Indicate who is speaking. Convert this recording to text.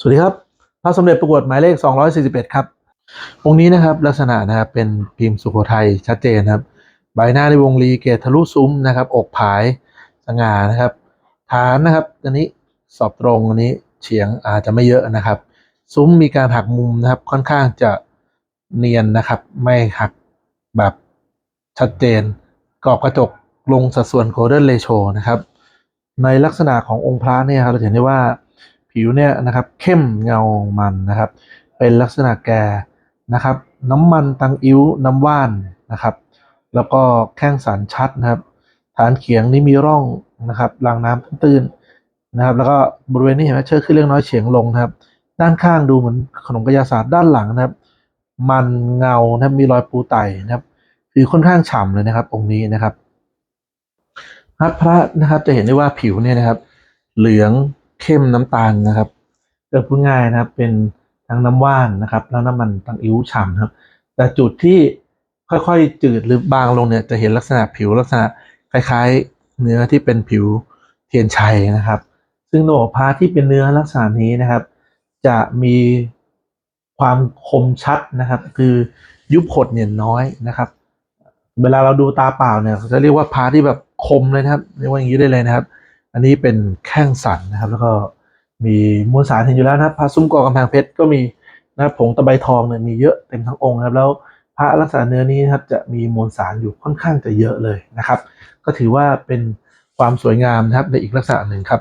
Speaker 1: สวัสดีครับพระสมเด็จประกวดหมายเลข 241 ครับ องค์นี้นะครับลักษณะนะครับเป็นพิมพ์สุโขทัยชัดเจนครับ ใบหน้าในวงรีเกตทะลุซุ้มนะครับ อกผายสง่านะครับ ฐานนะครับอันนี้สอบตรงอันนี้เฉียงอาจจะไม่เยอะนะครับ ซุ้มมีการหักมุมนะครับค่อนข้างจะเนียนนะครับ ไม่หักแบบชัดเจนกรอบกระจกลงสัดส่วน golden ratio นะครับ ในลักษณะขององค์พระเนี่ยครับเราเห็นได้ว่า ผิวเนี่ยนะครับเข้มเงามันนะครับ เป็นลักษณะแก่นะครับ น้ำมันตังอิ้วน้ำว่านนะครับ แล้วก็แข้งสันชัดนะครับ ฐานเขียงนี่มีร่องนะครับรางน้ำตื้นนะครับ แล้วก็บริเวณนี้เห็นไหมเชิดขึ้นเล็กน้อยเฉียงลงนะครับ ด้านข้างดูเหมือนขนมกระยาศาสตร์ด้านหลังนะครับ มันเงานะครับมีรอยปูไตนะครับคือค่อนข้างฉ่ำเลยนะครับ องค์นี้นะครับพระพระนะครับจะเห็นได้ว่าผิวเนี่ยนะครับ เหลือง เข้มน้ำตาลนะครับเกิดพูดง่ายนะครับเป็นทั้งน้ำว่านนะครับ แล้วน้ำมันตังอิ้วฉ่ำนะครับ แต่จุดที่ค่อยๆจืดหรือบางลงเนี่ยจะเห็นลักษณะผิวลักษณะคล้ายๆ เนื้อที่เป็นผิวเทียนชัยนะครับ ซึ่งโนพาที่เป็นเนื้อลักษณะนี้นะครับ จะมีความคมชัดนะครับ คือยุบหดเนี่ยน้อยนะครับ เวลาเราดูตาเปล่าเนี่ยจะเรียกว่าพาที่แบบคมเลยนะครับเรียกว่าอย่างนี้ได้เลยนะครับ อันนี้เป็นแข้งสันนะครับ แล้วก็มีมวลสารเห็นอยู่แล้วนะพระซุ้มกอกำแพงเพชรก็มีนะผงตะไบทองเนี่ยมีเยอะเต็มทั้งองค์นะครับ แล้วพระลักษณะเนื้อนี้นะครับจะมีมวลสารอยู่ค่อนข้างจะเยอะเลยนะครับ ก็ถือว่าเป็นความสวยงามนะครับในอีกลักษณะหนึ่งครับ